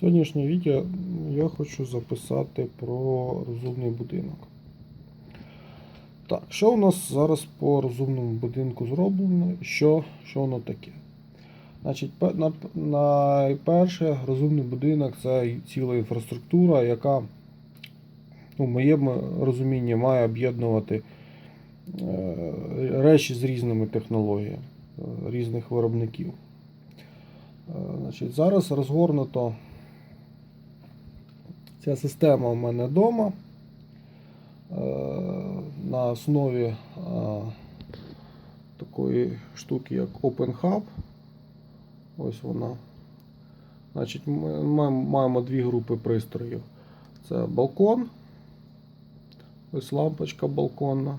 Сьогоднішнє відео я хочу записати про розумний будинок. Так, що у нас зараз по розумному будинку зроблено? Що, що воно таке? Значить, найперше, розумний будинок це ціла інфраструктура, яка, ну, в моєму розумінні, має об'єднувати е, речі з різними технологіями е, різних виробників. Е, Значить, зараз розгорнуто ця система у мене вдома на основі е, такої штуки, як Open Hub. Ось вона. Значить, ми маємо- дві групи пристроїв. Це балкон. Ось лампочка балконна.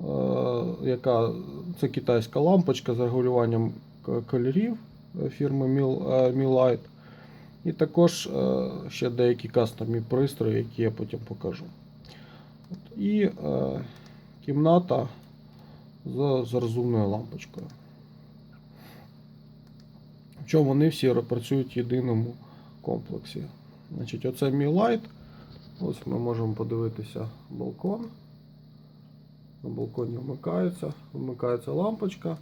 е, Яка це китайська лампочка з регулюванням кольорів е, фірми Mil- е. І також е, ще деякі кастомні пристрої, які я потім покажу. І е, кімната з, розумною лампочкою. Причому вони всі працюють в єдиному комплексі. Значить, оце Mi Light. Ось ми можемо подивитися балкон. На балконі вмикається, вмикається лампочка.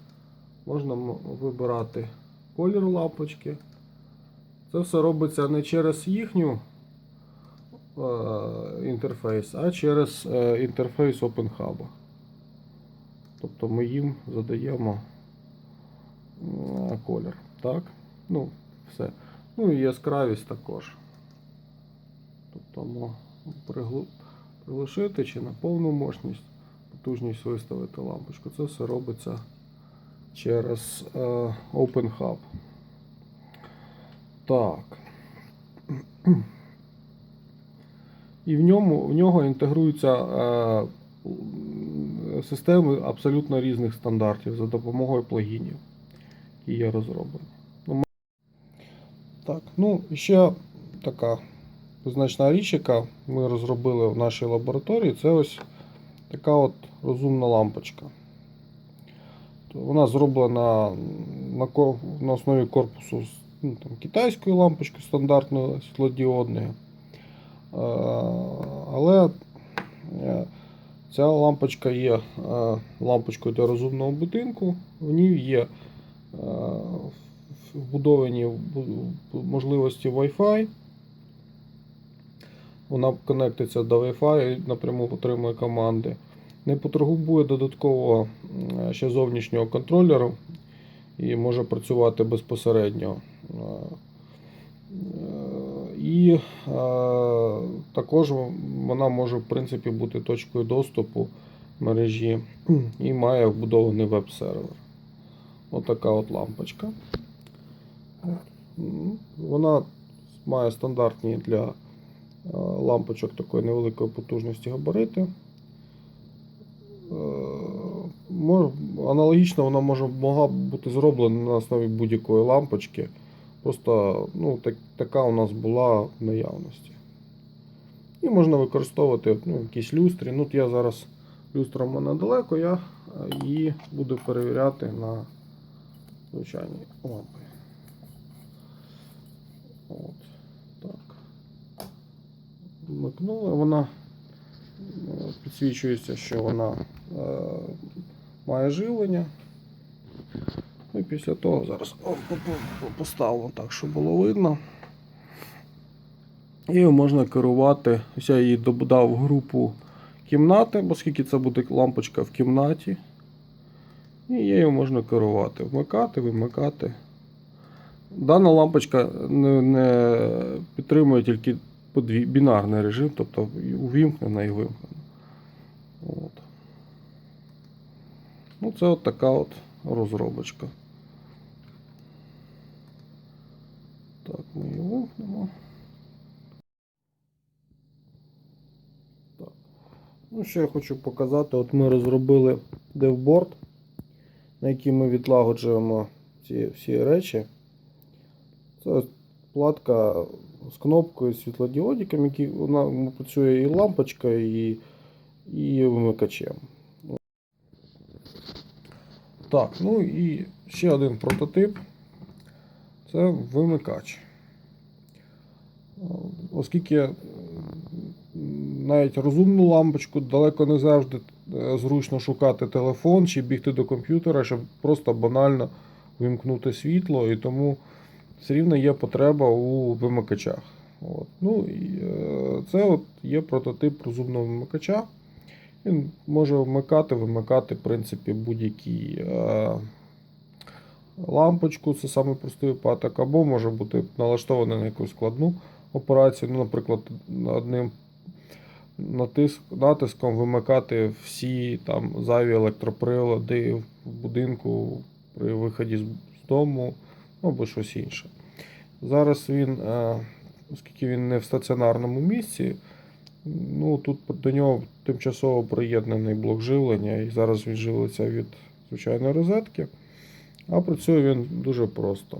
Можна вибирати колір лампочки. Це все робиться не через їхню е, інтерфейс, а через е, інтерфейс OpenHub. Тобто ми їм задаємо колір. Так? Ну, все. Ну і яскравість також. Тобто приглушити чи на повну мощність, потужність виставити лампочку. Це все робиться через е, OpenHub. Так. І в ньому в нього інтегруються е, системи абсолютно різних стандартів за допомогою плагінів, які є розроблені. Ну, Так, ну ще така значна річ, яка ми розробили в нашій лабораторії, це ось така от розумна лампочка. Вона зроблена на, на основі корпусу з, ну, там, китайської лампочки стандартної світлодіодної. Е, Але е, ця лампочка є е, лампочкою для розумного будинку. В ній є е, вбудовані можливості Wi-Fi. Вона конектиться до Wi-Fi і напряму отримує команди. Не потребує додаткового ще зовнішнього контролеру і може працювати безпосередньо. Е, І е, також вона може в принципі бути точкою доступу мережі і має вбудований веб-сервер. Отака от лампочка. Вона має стандартні для е, лампочок такої невеликої потужності габарити. Аналогічно вона може могла бути зроблена на основі будь-якої лампочки. Просто ну, так, така у нас була в наявності. І можна використовувати ну, якісь люстри. Ну, я зараз люстра в мене далеко, я е, її буду перевіряти на звичайній лампі. От, так. Вмикнула вона. е, Підсвічується, що вона е, має живлення. Ну і після того зараз поставимо так, щоб було видно. І можна керувати. Ось я її додав в групу кімнати, оскільки це буде лампочка в кімнаті. І її можна керувати. Вмикати, вимикати. Дана лампочка не, не підтримує тільки подві- бінарний режим, тобто увімкнена і вимкнена. От. Ну, це от така от розробочка. Так, ми її вимкнемо. Так. Ну, що я хочу показати, от ми розробили девборд, на який ми відлагоджуємо ці всі речі. Це платка з кнопкою з світлодіодиком, який вона працює і лампочкою, і, і вимикачем. Так, ну і ще один прототип. Це вимикач. Оскільки навіть розумну лампочку далеко не завжди е, зручно шукати телефон чи бігти до комп'ютера, щоб просто банально вимкнути світло, і тому все рівно є потреба у вимикачах. От. Ну, е, це от є прототип розумного вимикача. Він може вмикати, вимикати, в принципі, будь-які е, лампочку, це саме простий випадок, або може бути налаштований на якусь складну операцію. Ну, наприклад, одним натиск, натиском вимикати всі там зайві електроприлади в будинку при виході з дому ну, або щось інше. Зараз він, е, оскільки він не в стаціонарному місці, ну тут до нього тимчасово приєднаний блок живлення, і зараз він живиться від звичайної розетки. А працює він дуже просто.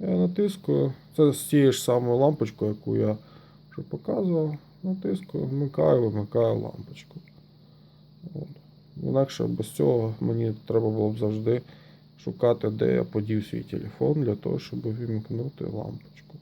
Я натискую. Це з тією ж самою лампочкою, яку я вже показував. Натискую, вмикаю, вимикаю лампочку. От. Інакше без цього мені треба було б завжди шукати, де я подів свій телефон для того, щоб вимкнути лампочку.